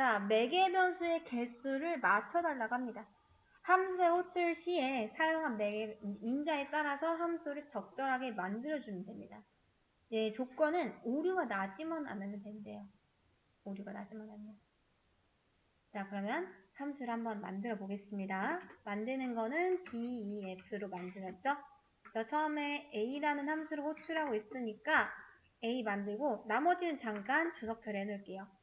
자, 매개 변수의 개수를 맞춰달라고 합니다. 함수의 호출 시에 사용한 매개 인자에 따라서 함수를 적절하게 만들어주면 됩니다. 예, 조건은 오류가 나지만 않으면 된대요. 오류가 나지만 않으면. 자, 그러면 함수를 한번 만들어 보겠습니다. 만드는 거는 BEF로 만들었죠? 저 처음에 A라는 함수를 호출하고 있으니까 A 만들고 나머지는 잠깐 주석 처리해 놓을게요.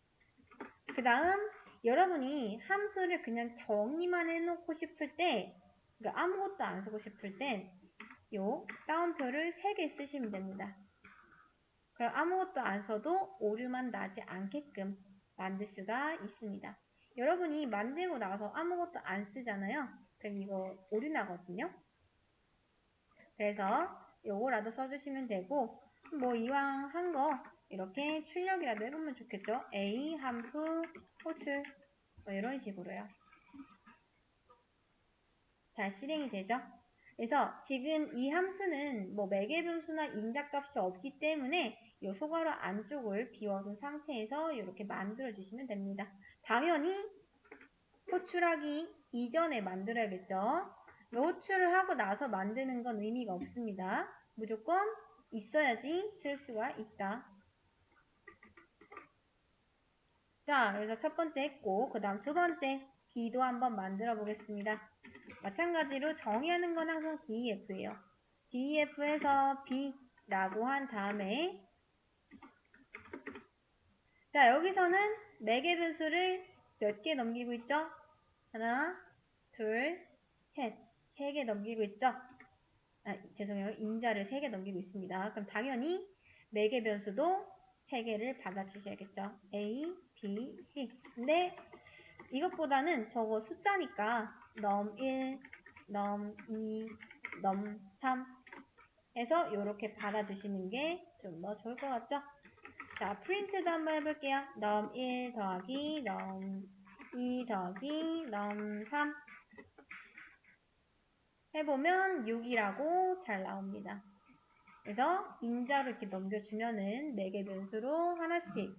그 다음 여러분이 함수를 그냥 정의만 해놓고 싶을 때 그러니까 아무것도 안 쓰고 싶을 땐 요 따옴표를 3개 쓰시면 됩니다. 그럼 아무것도 안 써도 오류만 나지 않게끔 만들 수가 있습니다. 여러분이 만들고 나서 아무것도 안 쓰잖아요. 그럼 이거 오류 나거든요. 그래서 요거라도 써주시면 되고 뭐 이왕 한 거 이렇게 출력이라도 해보면 좋겠죠. A 함수 호출 뭐 이런 식으로요. 잘 실행이 되죠. 그래서 지금 이 함수는 뭐 매개분수나 인자값이 없기 때문에 이 소괄호 안쪽을 비워둔 상태에서 이렇게 만들어 주시면 됩니다. 당연히 호출하기 이전에 만들어야겠죠. 호출을 하고 나서 만드는 건 의미가 없습니다. 무조건 있어야지 쓸 수가 있다. 자, 그래서 첫 번째 했고, 그 다음 두 번째 B도 한번 만들어 보겠습니다. 마찬가지로 정의하는 건 항상 DEF예요. DEF에서 B라고 한 다음에 자, 여기서는 4개 변수를 몇 개 넘기고 있죠? 하나, 둘, 셋. 3개 넘기고 있죠? 아, 죄송해요. 인자를 3개 넘기고 있습니다. 그럼 당연히 4개 변수도 3개를 받아주셔야겠죠. A, B, C. 근데 이것보다는 저거 숫자니까 넘 1, 넘 2, 넘 3 해서 이렇게 받아주시는 게 좀 더 좋을 것 같죠? 자, 프린트도 한번 해볼게요. 넘 1 더하기 넘 2 더하기 넘 3 해보면 6이라고 잘 나옵니다. 그래서 인자로 이렇게 넘겨주면은 4개 변수로 하나씩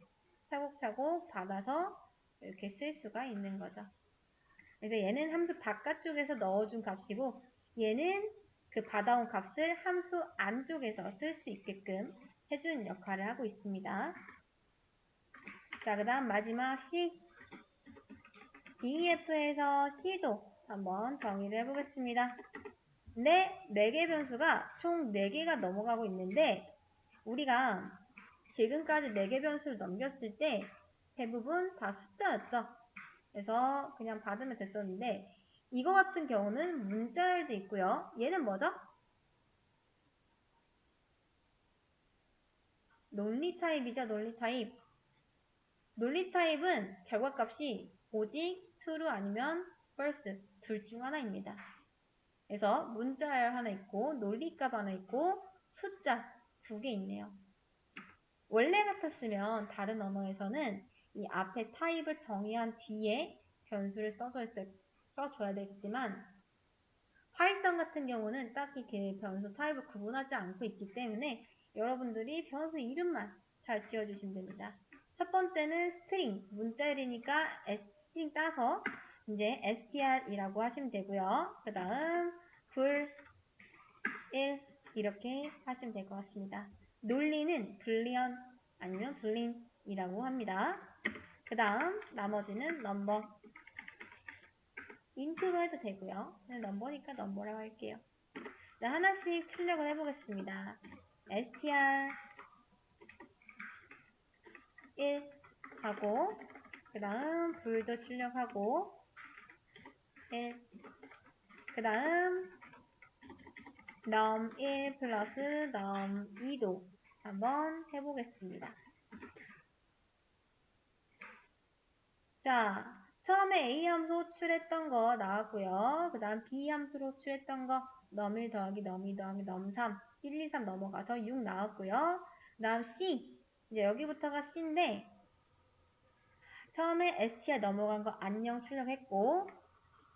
차곡차곡 받아서 이렇게 쓸 수가 있는 거죠. 그래서 얘는 함수 바깥쪽에서 넣어준 값이고 얘는 그 받아온 값을 함수 안쪽에서 쓸 수 있게끔 해주는 역할을 하고 있습니다. 자, 그 다음 마지막 C. DEF에서 C도 한번 정의를 해보겠습니다. 근데 4개 변수가 총 4개가 넘어가고 있는데 우리가 지금까지 4개 변수를 넘겼을 때 대부분 다 숫자였죠. 그래서 그냥 받으면 됐었는데 이거 같은 경우는 문자열도 있고요. 얘는 뭐죠? 논리 타입이죠. 논리 타입. 논리 타입은 결과값이 오직 true 아니면 false 둘 중 하나입니다. 그래서 문자열 하나 있고 논리값 하나 있고 숫자 두 개 있네요. 원래 같았으면 다른 언어에서는 이 앞에 타입을 정의한 뒤에 변수를 써줘 있을, 써줘야 되겠지만 파이썬 같은 경우는 딱히 그 변수 타입을 구분하지 않고 있기 때문에 여러분들이 변수 이름만 잘 지어주시면 됩니다. 첫 번째는 스트링, 문자열이니까 스트링 따서 이제 str이라고 하시면 되고요. 그 다음 불, 1 이렇게 하시면 될 것 같습니다. 논리는 불리언 아니면 불린이라고 합니다. 그 다음 나머지는 넘버 인트로 해도 되고요. 넘버니까 넘버라고 할게요. 자, 하나씩 출력을 해보겠습니다. str 1 하고 그 다음 불도 출력하고 1. 그 다음 넘 1 플러스 넘 2도 한번 해보겠습니다. 자, 처음에 A 함수 호출했던 거 나왔고요. 그 다음 B 함수로 호출했던 거 넘1 더하기 넘2 더하기 넘 3, 1, 2, 3 넘어가서 6 나왔고요. 그 다음 C, 이제 여기부터가 C인데 처음에 STR 넘어간 거 안녕 출력했고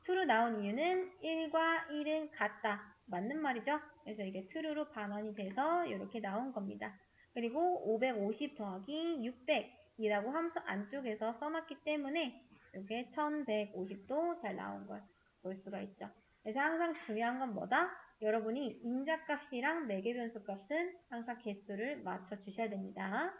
true로 나온 이유는 1과 1은 같다. 맞는 말이죠? 그래서 이게 true로 반환이 돼서 이렇게 나온 겁니다. 그리고 550 더하기 600 이라고 함수 안쪽에서 써놨기 때문에 이게 1150도 잘 나온 걸 볼 수가 있죠. 그래서 항상 중요한 건 뭐다? 여러분이 인자값이랑 매개 변수 값은 항상 개수를 맞춰 주셔야 됩니다.